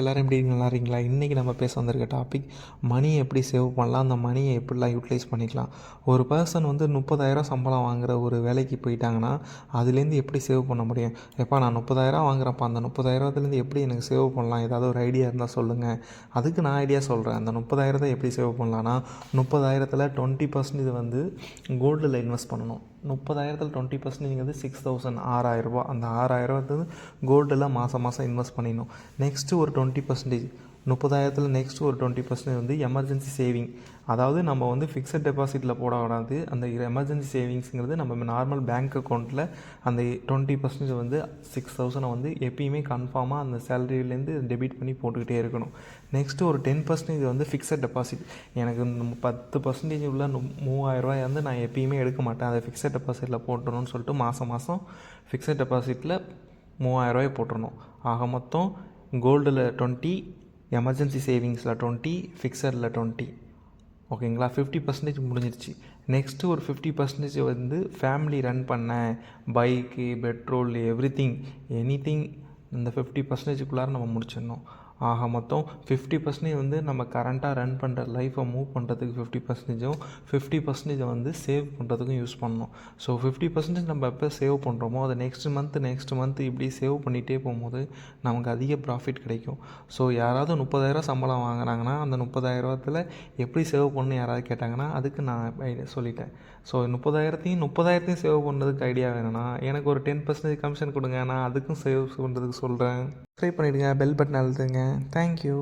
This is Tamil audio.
எல்லோரும் எப்படி இருக்கீங்க? நல்லா இருக்கீங்களா இன்றைக்கி நம்ம பேச வந்திருக்க டாபிக் மணியை எப்படி சேவ் பண்ணலாம்? அந்த மணியை எப்படிலாம் யூட்டிலைஸ் பண்ணிக்கலாம்? ஒரு பர்சன் வந்து முப்பதாயிரம் சம்பளம் வாங்குற ஒரு வேலைக்கு போயிட்டாங்கன்னா அதுலேருந்து எப்படி சேவ் பண்ண முடியும்? எப்பா நான் முப்பதாயிரம் வாங்குறப்பா அந்த முப்பதாயிரத்துலேருந்து எப்படி எனக்கு சேவ் பண்ணலாம்? ஏதாவது ஒரு ஐடியா இருந்தால் சொல்லுங்கள் அதுக்கு நான் ஐடியா சொல்கிறேன் அந்த முப்பதாயிரத்தை எப்படி சேவ் பண்ணலான்னா முப்பதாயிரத்தில் டுவெண்ட்டி பர்சன்ட் இது வந்து கோல்டில் இன்வெஸ்ட் பண்ணணும். முப்பதாயிரத்தில் டுவெண்ட்டி பர்சன்டேஜ் சிக்ஸ் தௌசண்ட் ஆறாயிரரூபா அந்த ஆறாயிரம் வந்து கோல்டில் மாதம் மாதம் இன்வெஸ்ட் பண்ணிடணும். நெக்ஸ்ட்டு ஒரு டுவெண்ட்டி பர்சன்டேஜ் முப்பதாயிரத்தில் நெக்ஸ்ட் ஒரு டுவெண்ட்டி பர்சன்டேஜ் வந்து எமர்ஜென்சி சேவிங் அதாவது நம்ம வந்து ஃபிக்ஸட் டெபாசிட்டில் போடக்கூடாது அந்த எமர்ஜென்சி சேவிங்ஸுங்கிறது நம்ம நார்மல் பேங்க் அக்கௌண்ட்டில் அந்த டுவெண்ட்டி பர்சன்டேஜ் வந்து சிக்ஸ் தௌசண்டை வந்து எப்பயுமே கன்ஃபார்மாக அந்த சேலரியிலேருந்து டெபிட் பண்ணி போட்டுக்கிட்டே இருக்கணும். நெக்ஸ்ட்டு ஒரு டென் பர்சன்டேஜ் வந்து ஃபிக்ஸட் டெபாசிட் எனக்கு இந்த பத்து பர்சன்டேஜ் உள்ள நு- மூவாயிரரூவாய் வந்து நான் எப்பயுமே எடுக்க மாட்டேன். அதை ஃபிக்ஸட் டெபாசிட்டில் போட்டுறணும்னு சொல்லிட்டு மாதம் மாதம் ஃபிக்ஸட் டெபாசிட்டில் மூவாயிரரூவாய் போட்டுடணும் ஆக மொத்தம் கோல்டில் டுவெண்ட்டி எமர்ஜென்சி சேவிங்ஸில் டுவெண்ட்டி ஃபிக்ஸடில் டுவெண்ட்டி ஓகேங்களா ஃபிஃப்டி பர்சன்டேஜ் முடிஞ்சிருச்சு. நெக்ஸ்ட்டு ஒரு ஃபிஃப்டி பர்சன்டேஜ் வந்து ஃபேமிலி ரன் பண்ண பைக்கு petrol everything anything இந்த ஃபிஃப்டி பர்சன்டேஜுக்குள்ளார நம்ம முடிச்சிடணும். ஆக மொத்தம் ஃபிஃப்டி பர்சன்டேஜ் வந்து நம்ம கரண்ட்டாக ரன் பண்ணுற லைஃப்பை மூவ் பண்ணுறதுக்கு ஃபிஃப்டி பர்சன்டேஜும் ஃபிஃப்டி பர்சன்டேஜை வந்து சேவ் பண்ணுறதுக்கும் யூஸ் பண்ணணும். ஸோ ஃபிஃப்டி பர்சன்டேஜ் நம்ம எப்போ சேவ் பண்ணுறோமோ அதை நெக்ஸ்ட் மந்த் நெக்ஸ்ட் மந்த் இப்படி சேவ் பண்ணிகிட்டே போகும்போது நமக்கு அதிக ப்ராஃபிட் கிடைக்கும். ஸோ யாராவது முப்பதாயிரம் சம்பளம் வாங்குறாங்கன்னா அந்த முப்பதாயிரத்தில் எப்படி சேவ் பண்ணணும் யாராவது கேட்டாங்கன்னா அதுக்கு நான் சொல்லிட்டேன். ஸோ முப்பதாயிரத்தையும் முப்பதாயிரத்தையும் சேவ் பண்ணுறதுக்கு ஐடியா வேணும்னா எனக்கு ஒரு டென் பர்சன்டேஜ் கமிஷன் கொடுங்க நான் அதுக்கும் சேவ் பண்ணுறதுக்கு சொல்கிறேன் சப்ஸ்கிரைப் பண்ணிவிடுங்க பெல் பட்டன் அழுத்துங்க. தேங்க்யூ